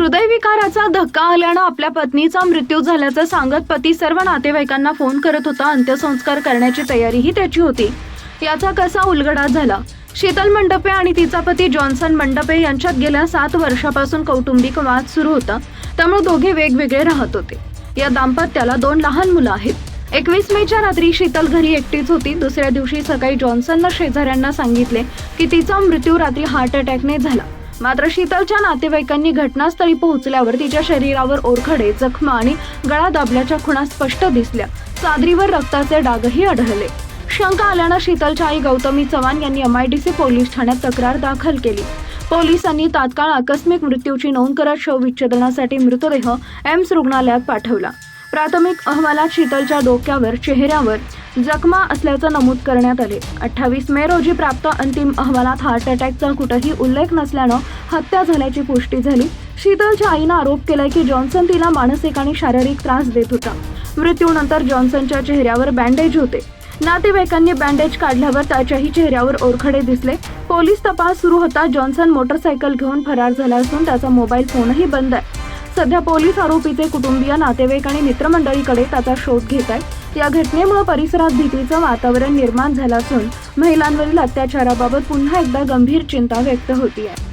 हृदयविकाराचा धक्का आल्यानं आपल्या पत्नीचा मृत्यू झाल्याचं सांगत पती सर्व नातेवाईकांना फोन करत होता. अंत्यसंस्कार करण्याची तयारीही त्याची होती. याचा कसा उलगडा झाला? शीतल मंडपे आणि तिचा पती जॉन्सन मंडपे यांच्यात गेल्या सात वर्षापासून कौटुंबिक वाद सुरू होता. त्यामुळे दोघे वेगवेगळे राहत होते. या दाम्पत्याला दोन लहान मुलं आहेत. एकवीस मेच्या रात्री शीतल घरी एकटीच होती. दुसऱ्या दिवशी सकाळी जॉन्सननं शेजाऱ्यांना सांगितले की तिचा मृत्यू रात्री हार्ट अटॅकने झाला. मात्र शीतलच्या नातेवाईकांनी घटनास्थळी पोहोचल्यावर तिच्या शरीरावर ओरखडे जखमा आणि गळा दाबल्याच्या खुणा स्पष्ट दिसल्या. चादरीवर रक्ताचे डागही आढळले. शंका आल्यानं शीतलच्या आई गौतमी चव्हाण यांनी एमआयडीसी पोलीस ठाण्यात तक्रार दाखल केली. पोलिसांनी तात्काळ आकस्मिक मृत्यूची नोंद करत शवविच्छेदनासाठी मृतदेह एम्स रुग्णालयात पाठवला. प्राथमिक अहवालात शीतलच्या डोक्यावर चेहऱ्यावर जखमा असल्याचं नमूद करण्यात आले. अठ्ठावीस मे रोजी प्राप्त अंतिम अहवालात हार्ट अटॅकचा कुठंही उल्लेख नसल्यानं हत्या झाल्याची पुष्टी झाली. शीतलच्या आईनं आरोप केलाय की जॉन्सन तिला मानसिक आणि शारीरिक त्रास देत होता. मृत्यूनंतर जॉन्सनच्या चेहऱ्यावर बँडेज होते. नातेवाईकांनी बँडेज काढल्यावर त्याच्याही चेहऱ्यावर ओरखडे दिसले. पोलीस तपास सुरू होता जॉन्सन मोटरसायकल घेऊन फरार झाला असून त्याचा मोबाईल फोनही बंद आहे. सध्या पोलीस आरोपीचे कुटुंबीय नातेवाईक आणि मित्रमंडळीकडे त्याचा शोध घेत आहेत. या घटनेमुळे परिसरात भीतीचं वातावरण निर्माण झालं असून महिलांवरील अत्याचाराबाबत पुन्हा एकदा गंभीर चिंता व्यक्त होती आहे